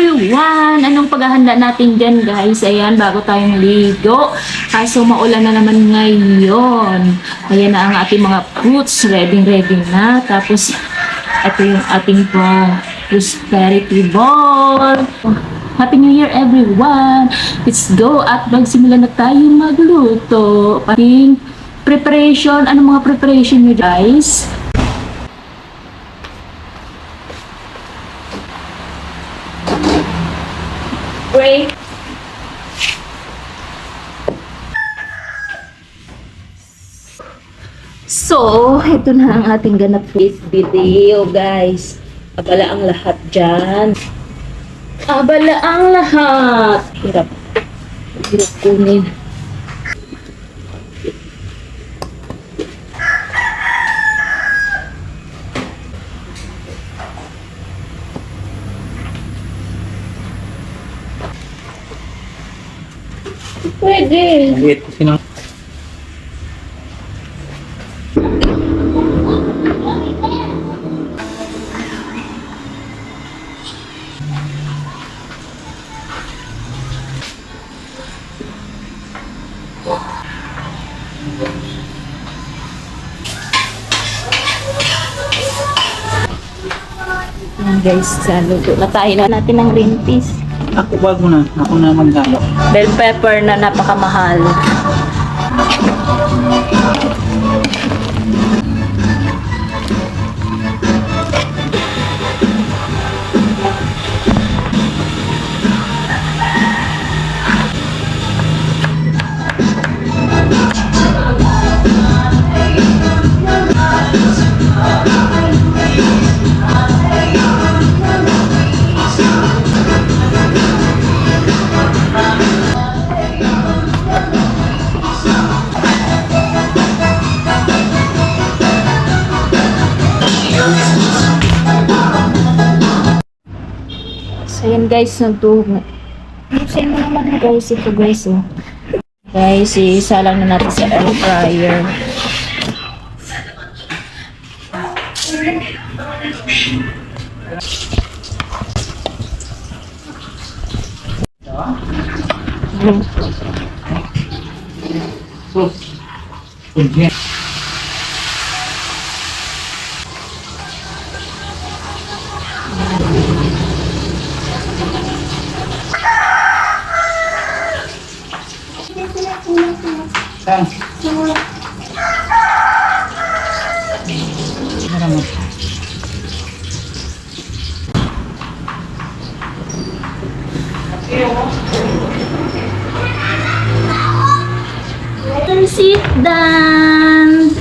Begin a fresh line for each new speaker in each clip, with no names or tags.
everyone! Anong paghahanda natin dyan guys? Ayan, bago tayong ligo. Kaso maulan na naman ngayon. Ayan na ang ating mga fruits. Ready, ready na. Tapos, ito yung ating pa prosperity ball. Happy New Year everyone! Let's go at magsimula na tayo magluto. Pating preparation. Ano mga preparation nyo guys? Break. So, ito na ang ating ganap with video, guys. Abala ang lahat dyan. Abala ang lahat. Hirap. Hirap kunin. Pwede.
Maliit kasi ng...
Yan guys, sa luto na tayo na natin ng green peas.
Ako bago na. Ako na magdalo.
Bell pepper na napakamahal. So yan guys, nagtuhog na. Buksan mo naman guys, ito guys oh. Guys, isa lang na natin sa air fryer. Mm.
So, kunyan.
And sit down.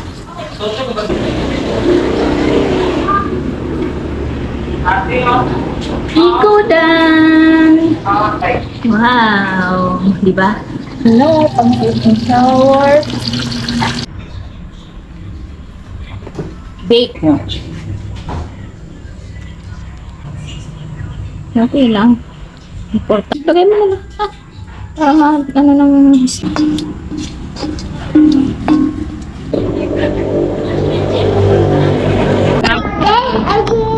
Iko dan. Wow, di ba? Hello, pang shower. Bake.
Yan.
Okay lang. Important. Lagay mo na lang. Ah, para ma, ano nang... Sweet and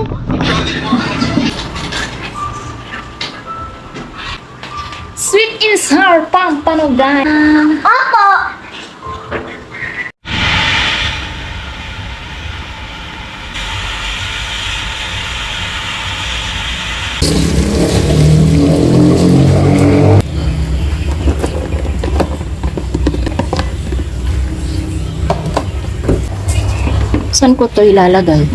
sour pampanugan. Opo! Saan ko to ilalagay?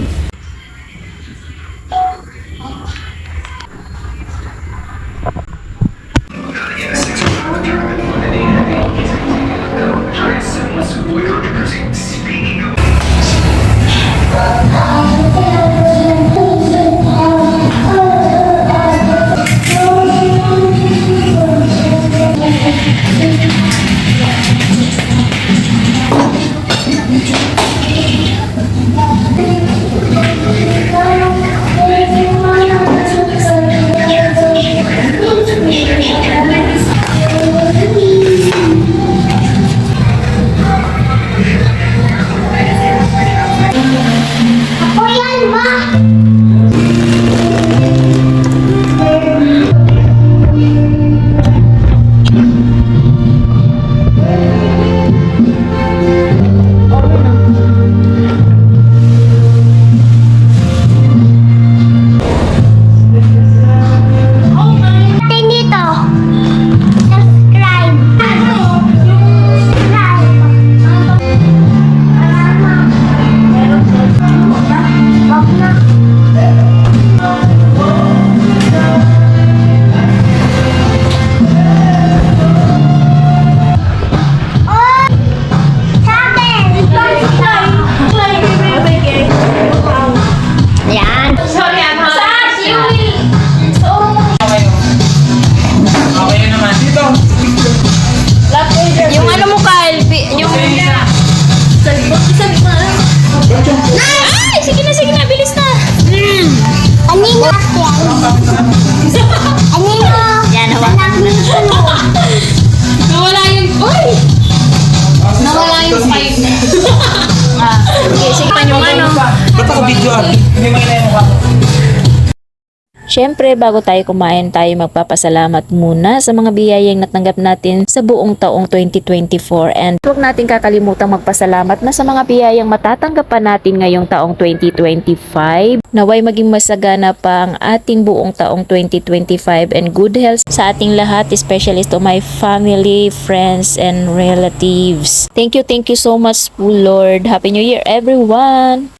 Siyempre, bago tayo kumain, tayo magpapasalamat muna sa mga biyayang natanggap natin sa buong taong 2024. And huwag natin kakalimutan magpasalamat na sa mga biyayang matatanggap pa natin ngayong taong 2025. Naway maging masagana pa ang ating buong taong 2025 and good health sa ating lahat, especially to my family, friends, and relatives. Thank you, thank you so much Lord. Happy New Year, everyone!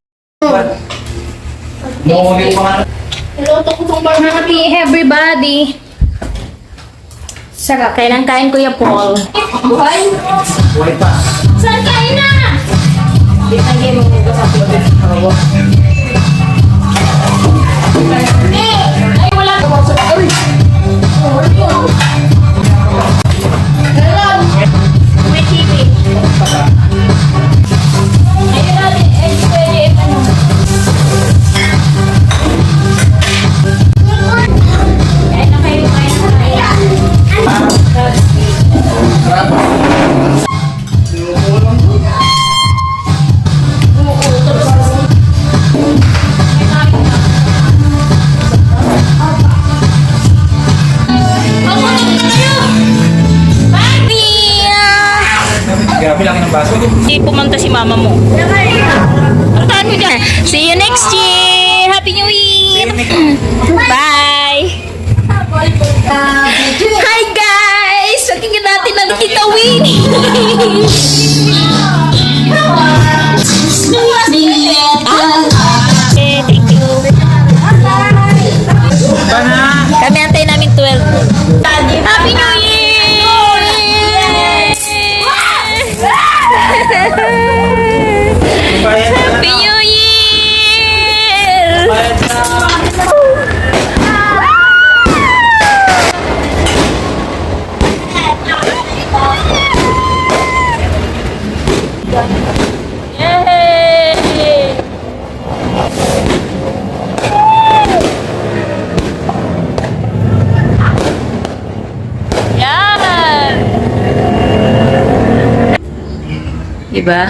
Mawali pa nga.
Hello, tukutong happy everybody. Sarap. Kailan kain Kuya Paul? Buhay?
Buhay pa.
Saan kain na? Bitangin mo dito sa
Laki ng baso.
Hindi pumunta si mama mo. Puntahan mo dyan. See you next year! Happy New Year! Bye! Hi guys! Pakinggan natin ang Tita Winnie! Diba?